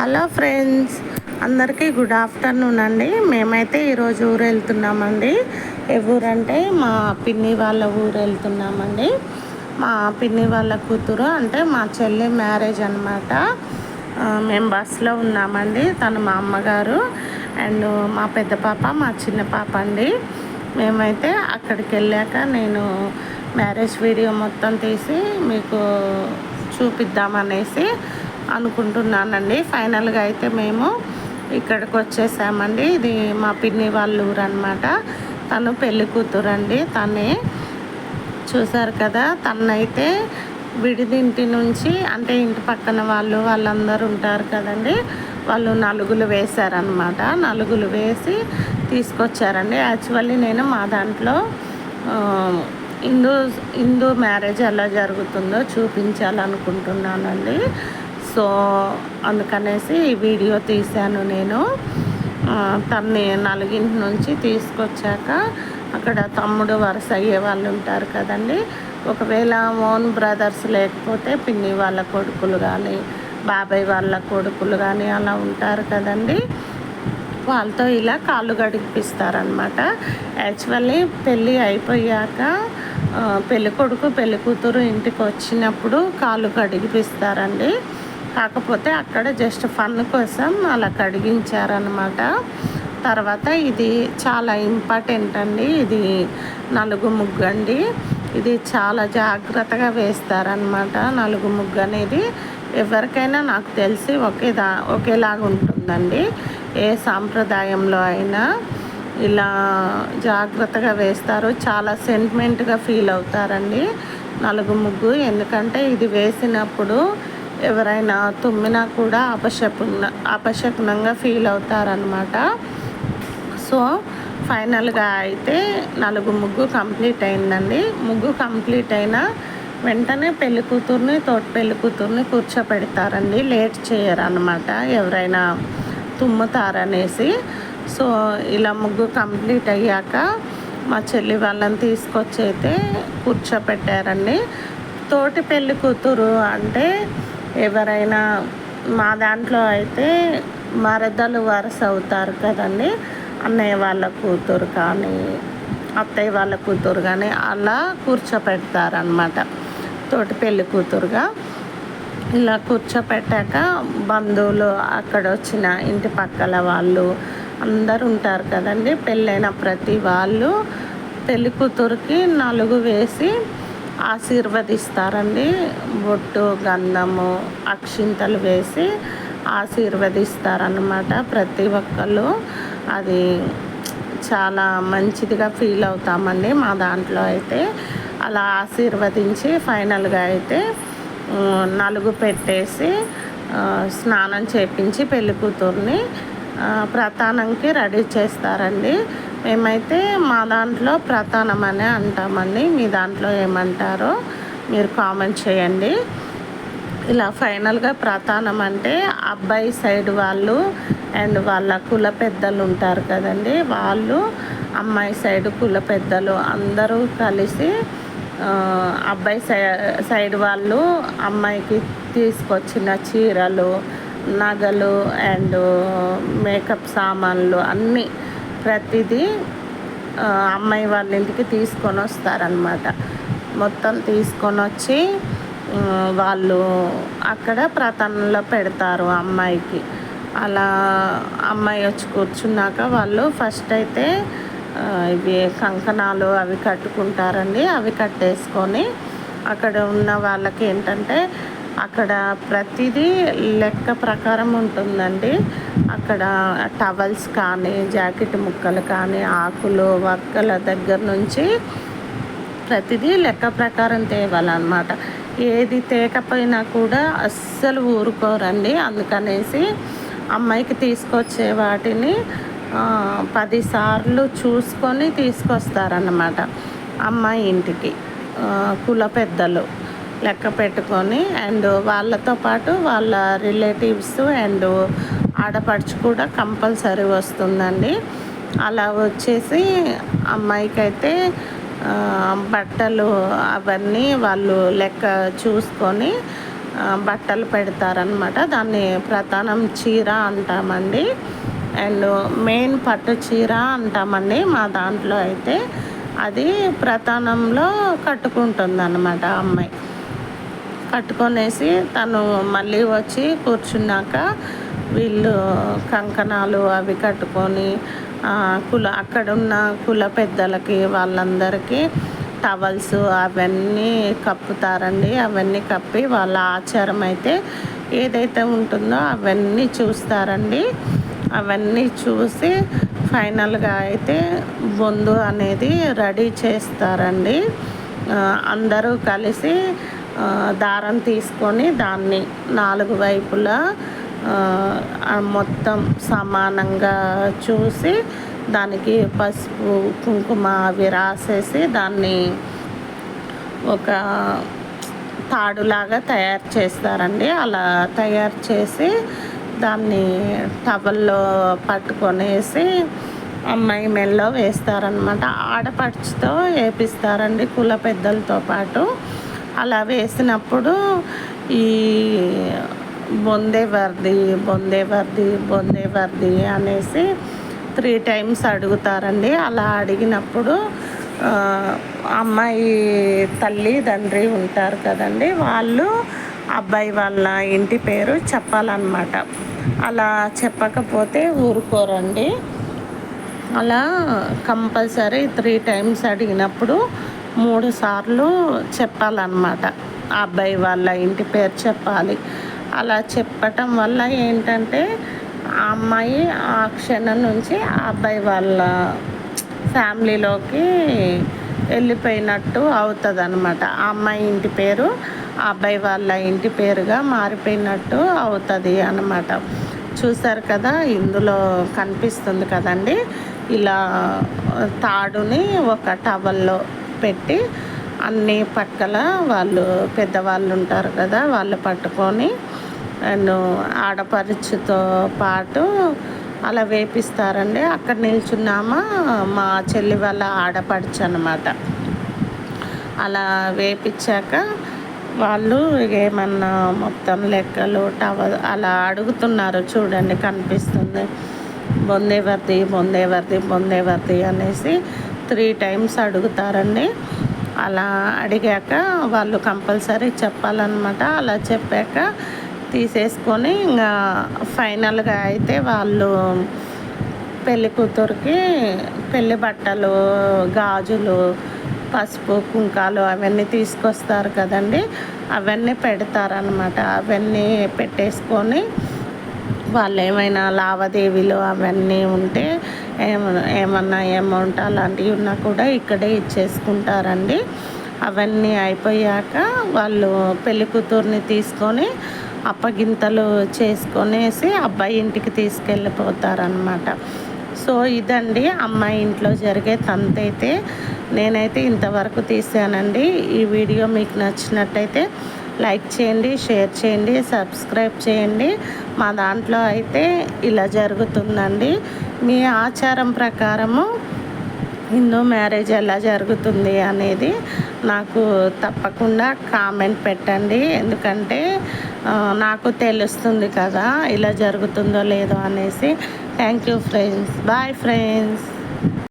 Hello friends అందరికీ good afternoon అండి. మేమైతే ఈరోజు ఊరు వెళ్తున్నామండి ఏ ఊరంటే మా పిన్ని వాళ్ళ ఊరు వెళ్తున్నామండి మా పిన్ని వాళ్ళ కూతురు అంటే మా చెల్లి మ్యారేజ్ అనమాట మేము బస్సులో ఉన్నామండి తను మా అమ్మగారు అండ్ మా పెద్ద పాప మా చిన్న పాప అండి. మేమైతే అక్కడికి వెళ్ళాక నేను మ్యారేజ్ వీడియో మొత్తం తీసి మీకు చూపిద్దామనేసి అనుకుంటున్నానండి. ఫైనల్గా అయితే మేము ఇక్కడికి వచ్చేసామండి. ఇది మా పిన్ని వాళ్ళ ఊరు అనమాట తను పెళ్ళి కూతురు అండి తనే చూసారు కదా తనైతే విడిదింటి నుంచి అంటే ఇంటి పక్కన వాళ్ళు వాళ్ళందరూ ఉంటారు కదండి వాళ్ళు నలుగులు వేశారనమాట నలుగులు వేసి తీసుకొచ్చారండి. యాక్చువల్లీ నేను మా దాంట్లో హిందూ హిందూ మ్యారేజ్ ఎలా జరుగుతుందో చూపించాలనుకుంటున్నానండి. సో అందుకనేసి ఈ వీడియో తీశాను నేను. తన్ని నలుగింటి నుంచి తీసుకొచ్చాక అక్కడ తమ్ముడు వరుస అయ్యే వాళ్ళు ఉంటారు కదండి. ఒకవేళ ఓన్ బ్రదర్స్ లేకపోతే పిన్ని వాళ్ళ కొడుకులు కానీ బాబాయ్ వాళ్ళ కొడుకులు కానీ అలా ఉంటారు కదండి. వాళ్ళతో ఇలా కాళ్ళు గడిపిస్తారనమాట యాక్చువల్లీ పెళ్ళి అయిపోయాక పెళ్ళి కొడుకు పెళ్ళి కూతురు ఇంటికి వచ్చినప్పుడు కాళ్ళు కడిగిపిస్తారండి. కాకపోతే అక్కడ జస్ట్ ఫన్ కోసం అలా కడిగించారనమాట తర్వాత ఇది చాలా ఇంపార్టెంట్ అండి. ఇది నలుగు ముగ్గు అండి. ఇది చాలా జాగ్రత్తగా వేస్తారనమాట నలుగు ముగ్గు అనేది. ఎవరికైనా నాకు తెలిసి ఒకేదా ఒకేలాగా ఉంటుందండి. ఏ సాంప్రదాయంలో అయినా ఇలా జాగ్రత్తగా వేస్తారు. చాలా సెంటిమెంట్గా ఫీల్ అవుతారండి నలుగు ముగ్గు. ఎందుకంటే ఇది వేసినప్పుడు ఎవరైనా తుమ్మినా కూడా అపశకున అపశకునంగా ఫీల్ అవుతారనమాట సో ఫైనల్గా అయితే నలుగు ముగ్గు కంప్లీట్ అయిందండి. ముగ్గు కంప్లీట్ అయినా వెంటనే పెళ్ళి కూతుర్ని తోటి పెళ్ళి కూతుర్ని కూర్చోపెడతారండి. లేట్ చేయరనమాట ఎవరైనా తుమ్ముతారనేసి. సో ఇలా ముగ్గు కంప్లీట్ అయ్యాక మా చెల్లి వాళ్ళని తీసుకొచ్చి అయితే కూర్చోపెట్టారండి. తోటి పెళ్ళి కూతురు అంటే ఎవరైనా మా దాంట్లో అయితే మరదలు వరుస అవుతారు కదండి. అన్నయ్య వాళ్ళ కూతురు కానీ అత్తయ్య వాళ్ళ కూతురు కానీ అలా కూర్చోపెడతారనమాట తోటి పెళ్ళి కూతురుగా. ఇలా కూర్చోపెట్టాక బంధువులు అక్కడ వచ్చిన ఇంటి పక్కల వాళ్ళు అందరు ఉంటారు కదండి. పెళ్ళైన ప్రతి వాళ్ళు పెళ్ళి కూతురికి నలుగు వేసి ఆశీర్వదిస్తారండి. బొట్టు గంధము అక్షింతలు వేసి ఆశీర్వదిస్తారనమాట ప్రతి ఒక్కళ్ళు. అది చాలా మంచిదిగా ఫీల్ అవుతామండి మా దాంట్లో అయితే. అలా ఆశీర్వదించి ఫైనల్గా అయితే నలుగు పెట్టేసి స్నానం చేపించి పెళ్ళికూతుర్ని ప్రధానంకి రెడీ చేస్తారండి. మేమైతే మా దాంట్లో ప్రధానం అనే అంటామండి. మీ దాంట్లో ఏమంటారో మీరు కామెంట్ చేయండి. ఇలా ఫైనల్గా ప్రధానం అంటే అబ్బాయి సైడ్ వాళ్ళు అండ్ వాళ్ళ కుల పెద్దలు ఉంటారు కదండి. వాళ్ళు అమ్మాయి సైడ్ కుల పెద్దలు అందరూ కలిసి అబ్బాయి సైడ్ వాళ్ళు అమ్మాయికి తీసుకొచ్చిన చీరలు నగలు అండ్ మేకప్ సామాన్లు అన్నీ ప్రతిదీ అమ్మాయి వాళ్ళ ఇంటికి తీసుకొని వస్తారనమాట మొత్తం తీసుకొని వచ్చి వాళ్ళు అక్కడ ప్రతనంలో పెడతారు అమ్మాయికి. అలా అమ్మాయి వచ్చి కూర్చున్నాక వాళ్ళు ఫస్ట్ అయితే ఇవి కంకణాలు అవి కట్టుకుంటారండి అవి కట్టేసుకొని అక్కడ ఉన్న వాళ్ళకి ఏంటంటే అక్కడ ప్రతిదీ లెక్క ప్రకారం ఉంటుందండి. అక్కడ టవల్స్ కానీ జాకెట్ ముక్కలు కానీ ఆకులు వక్కల దగ్గర నుంచి ప్రతిదీ లెక్క ప్రకారం తేవాలన్నమాట. ఏది తేకపోయినా కూడా అస్సలు ఊరుకోరండి. అందుకనేసి అమ్మాయికి తీసుకొచ్చే వాటిని పదిసార్లు చూసుకొని తీసుకొస్తారన్నమాట. అమ్మాయి ఇంటికి కుల పెద్దలు. లెక్క పెట్టుకొని అండ్ వాళ్ళతో పాటు వాళ్ళ రిలేటివ్స్ అండ్ ఆడపడుచు కూడా కంపల్సరీ వస్తుందండి. అలా వచ్చేసి అమ్మాయికి అయితే బట్టలు అవన్నీ వాళ్ళు లెక్క చూసుకొని బట్టలు పెడతారనమాట దాన్ని ప్రధానం చీర అంటామండి. అండ్ మెయిన్ పట్టు చీర అంటామండి మా దాంట్లో అయితే. అది ప్రధానంలో కట్టుకుంటుంది అన్నమాట అమ్మాయి. కట్టుకొనేసి తను మళ్ళీ వచ్చి కూర్చున్నాక వీళ్ళు కంకణాలు అవి కట్టుకొని కుల అక్కడున్న కుల పెద్దలకి వాళ్ళందరికీ టవల్స్ అవన్నీ కప్పుతారండి. అవన్నీ కప్పి వాళ్ళ ఆచారం అయితే ఏదైతే ఉంటుందో అవన్నీ చూస్తారండి. అవన్నీ చూసి ఫైనల్గా అయితే బొందు అనేది రెడీ చేస్తారండి. అందరూ కలిసి దారం తీసుకొని దాన్ని నాలుగు వైపులా మొత్తం సమానంగా చూసి దానికి పసుపు కుంకుమ అవి రాసేసి దాన్ని ఒక తాడులాగా తయారు చేస్తారండి. అలా తయారు చేసి దాన్ని టవల్లో పట్టుకొనేసి అమ్మాయి మెల్లో వేస్తారనమాట ఆడపడుచుతో వేపిస్తారండి కుల పెద్దలతో పాటు. అలా వేసినప్పుడు ఈ బొందే వర్ది బొందే వర్ది బొందే వర్ది అనేసి త్రీ టైమ్స్ అడుగుతారండి. అలా అడిగినప్పుడు అమ్మాయి తల్లి తండ్రి ఉంటారు కదండి. వాళ్ళు అబ్బాయి వాళ్ళ ఇంటి పేరు చెప్పాలన్నమాట. అలా చెప్పకపోతే ఊరుకోరండి. అలా కంపల్సరీ త్రీ టైమ్స్ అడిగినప్పుడు మూడు సార్లు చెప్పాలన్నమాట. ఆ అబ్బాయి వాళ్ళ ఇంటి పేరు చెప్పాలి. అలా చెప్పటం వల్ల ఏంటంటే ఆ అమ్మాయి ఆ క్షణం నుంచి ఆ అబ్బాయి వాళ్ళ ఫ్యామిలీలోకి వెళ్ళిపోయినట్టు అవుతుంది అనమాట ఆ అమ్మాయి ఇంటి పేరు ఆ అబ్బాయి వాళ్ళ ఇంటి పేరుగా మారిపోయినట్టు అవుతుంది అన్నమాట. చూసారు కదా ఇందులో కనిపిస్తుంది కదండి ఇలా తాడుని ఒక టవల్లో పెట్టి అన్ని పక్కల వాళ్ళు పెద్దవాళ్ళు ఉంటారు కదా వాళ్ళు పట్టుకొని అండ్ ఆడపరుచుతో పాటు అలా వేపిస్తారండి. అక్కడ నిల్చున్నామా? మా చెల్లి వాళ్ళ ఆడపడుచు అనమాట అలా వేపించాక వాళ్ళు ఏమన్నా మొత్తం లెక్కలు టవ అలా అడుగుతున్నారు. చూడండి కనిపిస్తుంది. బొందేవర్ది బొందేవర్ది బొందేవర్ది అనేసి త్రీ టైమ్స్ అడుగుతారండి. అలా అడిగాక వాళ్ళు కంపల్సరీ చెప్పాలన్నమాట. అలా చెప్పాక తీసేసుకొని ఇంకా ఫైనల్గా అయితే వాళ్ళు పెళ్ళి కూతురికి పెళ్ళి బట్టలు గాజులు పసుపు కుంకాలు అవన్నీ తీసుకొస్తారు కదండి. అవన్నీ పెడతారనమాట అవన్నీ పెట్టేసుకొని వాళ్ళు ఏమైనా లావాదేవీలు అవన్నీ ఉంటే ఏమన్నా ఏమన్నా అమౌంట్ అలాంటివి ఉన్నా కూడా ఇక్కడే ఇచ్చేసుకుంటారండి. అవన్నీ అయిపోయాక వాళ్ళు పెళ్ళి కూతుర్ని తీసుకొని అప్పగింతలు చేసుకొనేసి అబ్బాయి ఇంటికి తీసుకెళ్ళిపోతారనమాట సో ఇదండి అమ్మాయి ఇంట్లో జరిగే తంతైతే నేనైతే ఇంతవరకు తీసానండి. ఈ వీడియో మీకు నచ్చినట్టయితే లైక్ చేయండి షేర్ చేయండి సబ్స్క్రైబ్ చేయండి. మా దాంట్లో అయితే ఇలా జరుగుతుందండి. మీ ఆచారం ప్రకారము హిందూ మ్యారేజ్ ఎలా జరుగుతుంది అనేది నాకు తప్పకుండా కామెంట్ పెట్టండి. ఎందుకంటే నాకు తెలుస్తుంది కదా ఇలా జరుగుతుందో లేదో అనేసి. Thank you friends bye friends